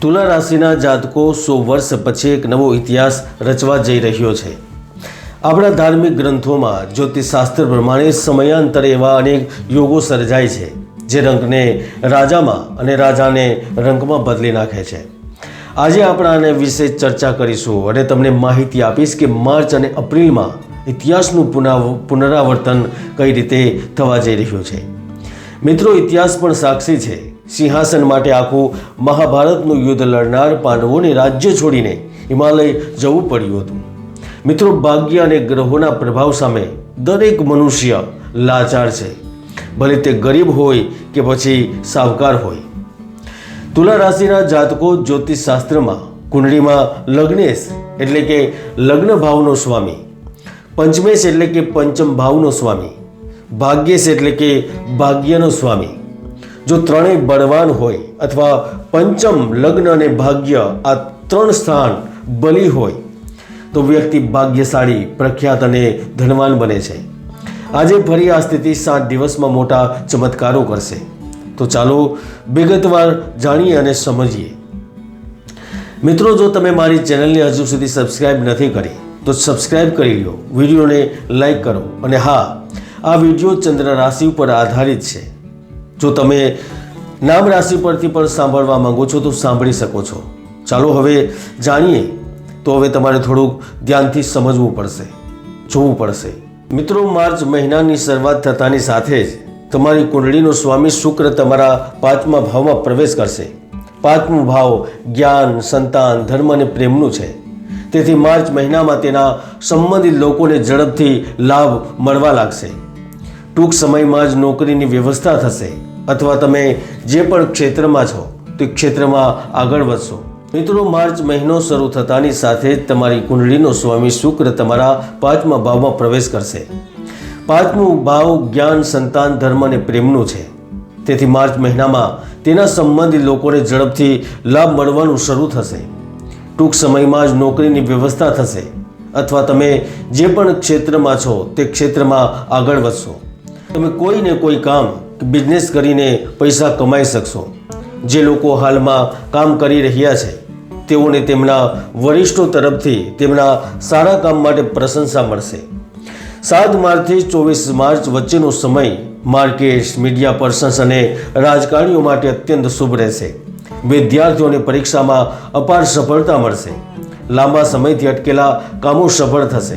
તુલા રાશિના જાતકો સો વર્ષ પછી એક નવો ઇતિહાસ રચવા જઈ રહ્યો છે. આપણા ધાર્મિક ગ્રંથોમાં જ્યોતિષશાસ્ત્ર પ્રમાણે સમયાંતરે એવા અનેક યોગો સર્જાય છે, જે રંગને રાજામાં અને રાજાને રંગમાં બદલી નાખે છે. આજે આપણે આને વિશે ચર્ચા કરીશું અને તમને માહિતી આપીશ કે માર્ચ અને એપ્રિલમાં ઇતિહાસનું પુનરાવ પુનરાવર્તન કઈ રીતે થવા જઈ રહ્યું છે. મિત્રો, ઇતિહાસ પણ સાક્ષી છે સિંહાસન માટે આખું મહાભારતનું યુદ્ધ લડનાર પાંડવોને રાજ્ય છોડીને હિમાલય જવું પડ્યું હતું. મિત્રો, ભાગ્ય અને ગ્રહોના પ્રભાવ સામે દરેક મનુષ્ય લાચાર છે. ભલે તે ગરીબ હોય કે પછી સાવકાર હોય. તુલા રાશિના જાતકો જ્યોતિષશાસ્ત્રમાં કુંડળીમાં લગ્નેશ એટલે કે લગ્ન ભાવનો સ્વામી, પંચમેશ એટલે કે પંચમ ભાવનો સ્વામી, ભાગ્યેશ એટલે કે ભાગ્યનો સ્વામી જો ત્રણેય બળવાન હોય અથવા પંચમ લગ્ન અને ભાગ્ય આ ત્રણ સ્થાન બલી હોય, તો વ્યક્તિ ભાગ્યશાળી, પ્રખ્યાત અને ધનવાન બને છે. આજે ફરી આ સ્થિતિ સાત દિવસમાં મોટા ચમત્કારો કરશે. તો ચાલો વિગતવાર જાણીએ અને સમજીએ. મિત્રો, જો તમે મારી ચેનલને હજુ સુધી સબસ્ક્રાઇબ નથી કરી, તો સબસ્ક્રાઇબ કરી લો, વિડીયોને લાઈક કરો અને હા, આ વીડિયો ચંદ્ર રાશિ ઉપર આધારિત છે. જો તમે નામ રાશિ પરથી પણ સાંભળવા માંગો છો, તો સાંભળી શકો છો. ચાલો હવે જાણીએ, તો હવે તમારે થોડુંક ધ્યાનથી સમજવું પડશે, જોવું પડશે. મિત્રો, માર્ચ મહિનાની શરૂઆત થતાની સાથે જ તમારી કુંડળીનો સ્વામી શુક્ર તમારા પાંચમા ભાવમાં પ્રવેશ કરશે. પાંચમું ભાવ જ્ઞાન, સંતાન, ધર્મ અને પ્રેમનું છે. તેથી માર્ચ મહિનામાં તેના સંબંધિત લોકોને ઝડપથી લાભ મળવા લાગશે. ટૂંક સમયમાં જ નોકરીની વ્યવસ્થા થશે. અથવા તમે જે પણ ક્ષેત્રમાં છો, તે ક્ષેત્રમાં આગળ વધશો. મિત્રો, માર્ચ મહિનો શરૂ થતાની સાથે જ તમારી કુંડળીનો સ્વામી શુક્ર તમારા પાંચમા ભાવમાં પ્રવેશ કરશે. પાંચમું ભાવ જ્ઞાન, સંતાન, ધર્મ અને પ્રેમનું છે. તેથી માર્ચ મહિનામાં તેના સંબંધિત લોકોને ઝડપથી લાભ મળવાનું શરૂ થશે. ટૂંક સમયમાં જ નોકરીની વ્યવસ્થા થશે. અથવા તમે જે પણ ક્ષેત્રમાં છો, તે ક્ષેત્રમાં આગળ વધશો. તમે કોઈને કોઈ કામ બિઝનેસ કરીને પૈસા કમાઈ શકશો. જે લોકો હાલમાં કામ કરી રહ્યા છે, તેઓને તેમના વરિષ્ઠો તરફથી તેમના સારા કામ માટે પ્રશંસા મળશે. સાત માર્ચથી ચોવીસ માર્ચ વચ્ચેનો સમય માર્કેટ્સ મીડિયા પર્સન્સ અને રાજકારણીઓ માટે અત્યંત શુભ રહેશે. વિદ્યાર્થીઓને પરીક્ષામાં અપાર સફળતા મળશે. લાંબા સમયથી અટકેલા કામો સફળ થશે.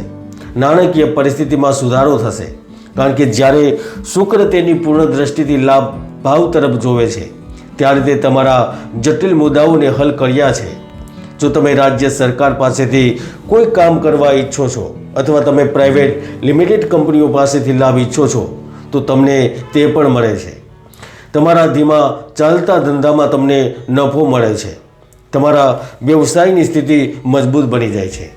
નાણાકીય પરિસ્થિતિમાં સુધારો થશે. કારણ કે જ્યારે શુક્ર તેની પૂર્ણ દ્રષ્ટિથી લાભ ભાવ તરફ જોવે છે, ત્યારે તે તમારા જટિલ મુદ્દાઓને હલ કર્યા છે. જો તમે રાજ્ય સરકાર પાસેથી કોઈ કામ કરવા ઈચ્છો છો અથવા તમે પ્રાઇવેટ લિમિટેડ કંપનીઓ પાસેથી લાભ ઈચ્છો છો, તો તમને તે પણ મળે છે. તમારા ધીમા ચાલતા ધંધામાં તમને નફો મળે છે. તમારા વ્યવસાયની સ્થિતિ મજબૂત બની જાય છે.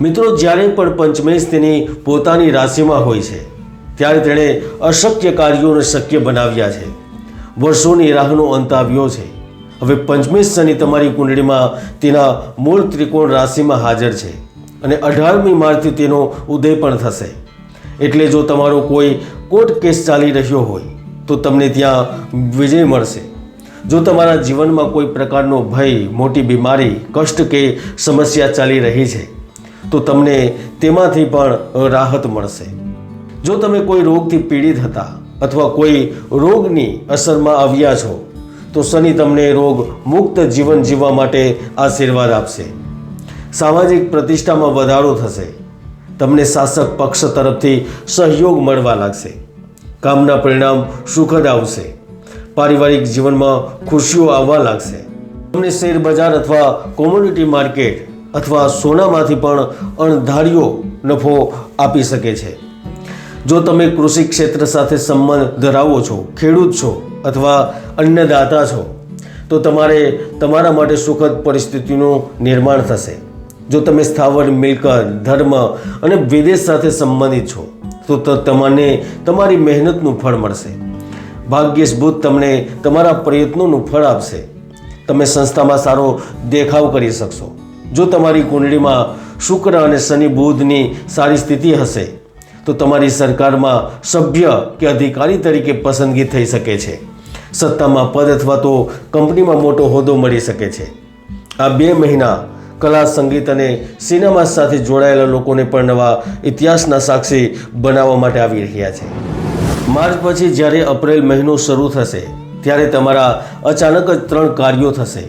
મિત્રો, જ્યારે પણ પંચમેશ તેની પોતાની રાશિમાં હોય છે ત્યારે તેણે અશક્ય કાર્યોને શક્ય બનાવ્યા છે. વર્ષોની રાહનો અંત આવ્યો છે. હવે પંચમેશ શનિ તમારી કુંડળીમાં તેના મૂળ ત્રિકોણ રાશિમાં હાજર છે અને અઢારમી માર્ચથી તેનો ઉદય પણ થશે. એટલે જો તમારો કોઈ કોર્ટ કેસ ચાલી રહ્યો હોય, તો તમને ત્યાં વિજય મળશે. જો તમારા જીવનમાં કોઈ પ્રકારનો ભય, મોટી બીમારી, કષ્ટ કે સમસ્યા ચાલી રહી છે, તો તમને તેમાંથી પણ રાહત મળશે. જો તમે કોઈ રોગથી પીડિત હતા અથવા કોઈ રોગની અસરમાં આવ્યા છો, તો શનિ તમને રોગ મુક્ત જીવન જીવવા માટે આશીર્વાદ આપશે. સામાજિક પ્રતિષ્ઠામાં વધારો થશે. તમને શાસક પક્ષ તરફથી સહયોગ મળવા લાગશે. કામના પરિણામ સુખદ આવશે. પારિવારિક જીવનમાં ખુશીઓ આવવા લાગશે. તમને શેર બજાર અથવા કોમોડિટી માર્કેટ અથવા સોનામાંથી પણ અણધાર્યો નફો આપી શકે છે. જો તમે કૃષિ ક્ષેત્ર સાથે સંબંધ ધરાવો છો, ખેડૂત છો અથવા અન્નદાતા છો, તો તમારે તમારા માટે સુખદ પરિસ્થિતિનું નિર્માણ થશે. જો તમે સ્થાવર, મિલકત, ધર્મ અને વિદેશ સાથે સંબંધિત છો, તો તમને તમારી મહેનતનું ફળ મળશે. ભાગ્યેશ તમને તમારા પ્રયત્નોનું ફળ આપશે. તમે સંસ્થામાં સારો દેખાવ કરી શકશો. જો તમારી કુંડળીમાં શુક્ર અને શનિ બુધની સારી સ્થિતિ હશે તો તમારી સરકારમાં સભ્ય કે અધિકારી તરીકે પસંદગી થઈ શકે છે. સત્તામાં પદ અથવા તો કંપનીમાં મોટો હોદ્દો મળી શકે છે. આ બે મહિના કલા, સંગીત અને સિનેમા સાથે જોડાયેલા લોકોને પણ નવા ઇતિહાસના સાક્ષી બનાવવા માટે આવી રહ્યા છે. માર્ચ પછી જ્યારે એપ્રિલ મહિનો શરૂ થશે, ત્યારે તમારા અચાનક જ ત્રણ કાર્યો થશે.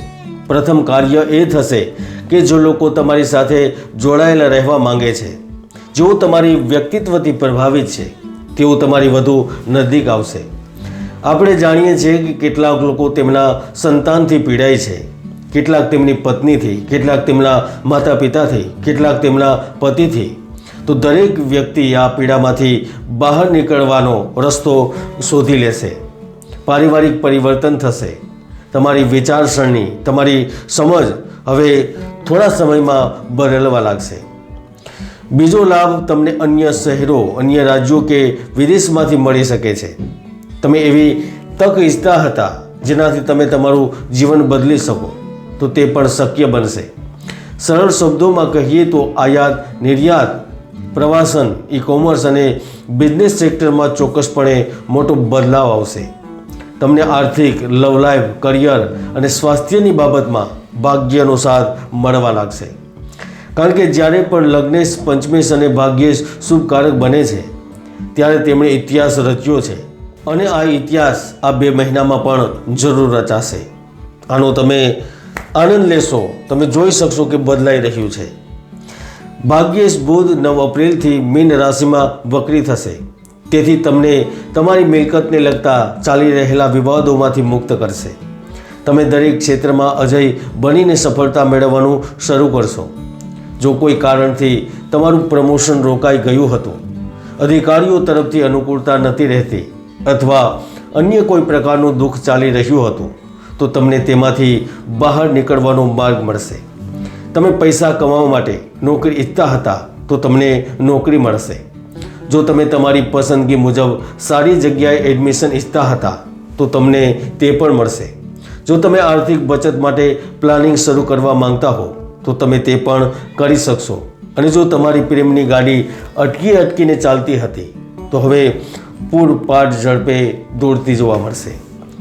પ્રથમ કાર્ય એ થશે કે જો લોકો તમારી સાથે જોડાયેલા રહેવા માંગે છે. જેઓ તમારી વ્યક્તિત્વથી પ્રભાવિત છે, તેઓ તમારી વધુ નજીક આવશે. આપણે જાણીએ છીએ કે કેટલાક લોકો તેમના સંતાનથી પીડાય છે. કેટલાક તેમની પત્નીથી, કેટલાક તેમના માતા પિતાથી કેટલાક તેમના પતિથી. તો દરેક વ્યક્તિ આ પીડામાંથી બહાર નીકળવાનો રસ્તો શોધી લેશે. પારિવારિક પરિવર્તન થશે. તમારી વિચારસરણી, તમારી સમજ હવે થોડા સમયમાં બદલવા લાગશે. બીજો લાભ તમને અન્ય શહેરો, અન્ય રાજ્યો કે વિદેશમાંથી મળી શકે છે. તમે એવી તક ઈચ્છતા હતા જેનાથી તમે તમારું જીવન બદલી શકો, તો તે પણ શક્ય બનશે. સરળ શબ્દોમાં કહીએ તો આયાત, નિર્યાત, પ્રવાસન ઈ કોમર્સ અને બિઝનેસ સેક્ટરમાં ચોક્કસપણે મોટો બદલાવ આવશે. તમને આર્થિક લવ લાઈફ કરિયર અને સ્વાસ્થ્યની બાબતમાં ભાગ્યનો સાથ મળવા લાગશે. કારણ કે જ્યારે પણ લગ્નેશ, પંચમેશ અને ભાગ્યેશ શુભકારક બને છે, ત્યારે તેમણે ઇતિહાસ રચ્યો છે. અને આ ઇતિહાસ આ બે મહિનામાં પણ જરૂર રચાશે. આનો તમે આનંદ લેશો. તમે જોઈ શકશો કે બદલાઈ રહ્યું છે. ભાગ્યેશ બુધ નવ એપ્રિલથી મીન રાશિમાં વક્રી થશે. તેથી તમને તમારી મિલકતને લગતા ચાલી રહેલા વિવાદોમાંથી મુક્ત કરશે. તમે દરેક ક્ષેત્રમાં અજય બનીને સફળતા મેળવવાનું શરૂ કરશો. જો કોઈ કારણથી તમારું પ્રમોશન રોકાઈ ગયું હતું. અધિકારીઓ તરફથી અનુકૂળતા નથી રહેતી અથવા અન્ય કોઈ પ્રકારનું દુઃખ ચાલી રહ્યું હતું, તો તમને તેમાંથી બહાર નીકળવાનો માર્ગ મળશે. તમે પૈસા કમાવા માટે નોકરી ઈચ્છતા હતા, તો તમને નોકરી મળશે. જો તમે તમારી પસંદગી મુજબ સારી જગ્યાએ એડમિશન ઈચ્છતા હતા, તો તમને તે પણ મળશે. જો તમે આર્થિક બચત માટે પ્લાનિંગ શરૂ કરવા માંગતા હો તો તમે તે પણ કરી શકશો. અને જો તમારી પ્રેમની ગાડી અટકી અટકીને ચાલતી હતી, તો હવે પૂરપાટ ઝડપે દોડતી જોવા મળશે.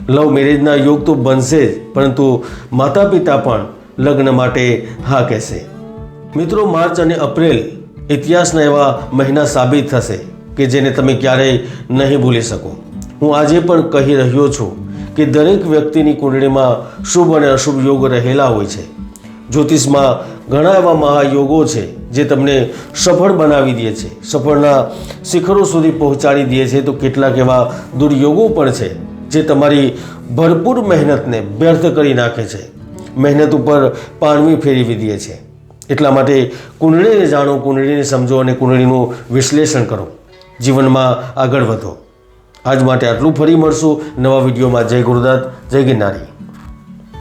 લવ મેરેજના યોગ તો બનશે જ, પરંતુ માતા પિતા પણ લગ્ન માટે હા કહેશે. મિત્રો, માર્ચ અને એપ્રિલ ઇતિહાસના એવા મહિના સાબિત થશે કે જેને તમે ક્યારેય નહીં ભૂલી શકો. હું આજે પણ કહી રહ્યો છું કે દરેક વ્યક્તિની કુંડળીમાં શુભ અને અશુભ યોગ રહેલા હોય છે. જ્યોતિષમાં ઘણા એવા મહાયોગો છે જે તમને સફળ બનાવી દે છે. સફળના શિખરો સુધી પહોંચાડી દે છે. તો કેટલાક એવા દુર્યોગો પણ છે જે તમારી ભરપૂર મહેનતને વ્યર્થ કરી નાખે છે. મહેનત ઉપર પાણવી ફેરવી દે છે. એટલા માટે કુંડળીને જાણો, કુંડળીને સમજો અને કુંડળીનું વિશ્લેષણ કરો. જીવનમાં આગળ વધો. આજ માટે આટલું ફરી મળશું નવા વિડીયોમાં. જય ગુરુદત્ત, જય ગિરનારી.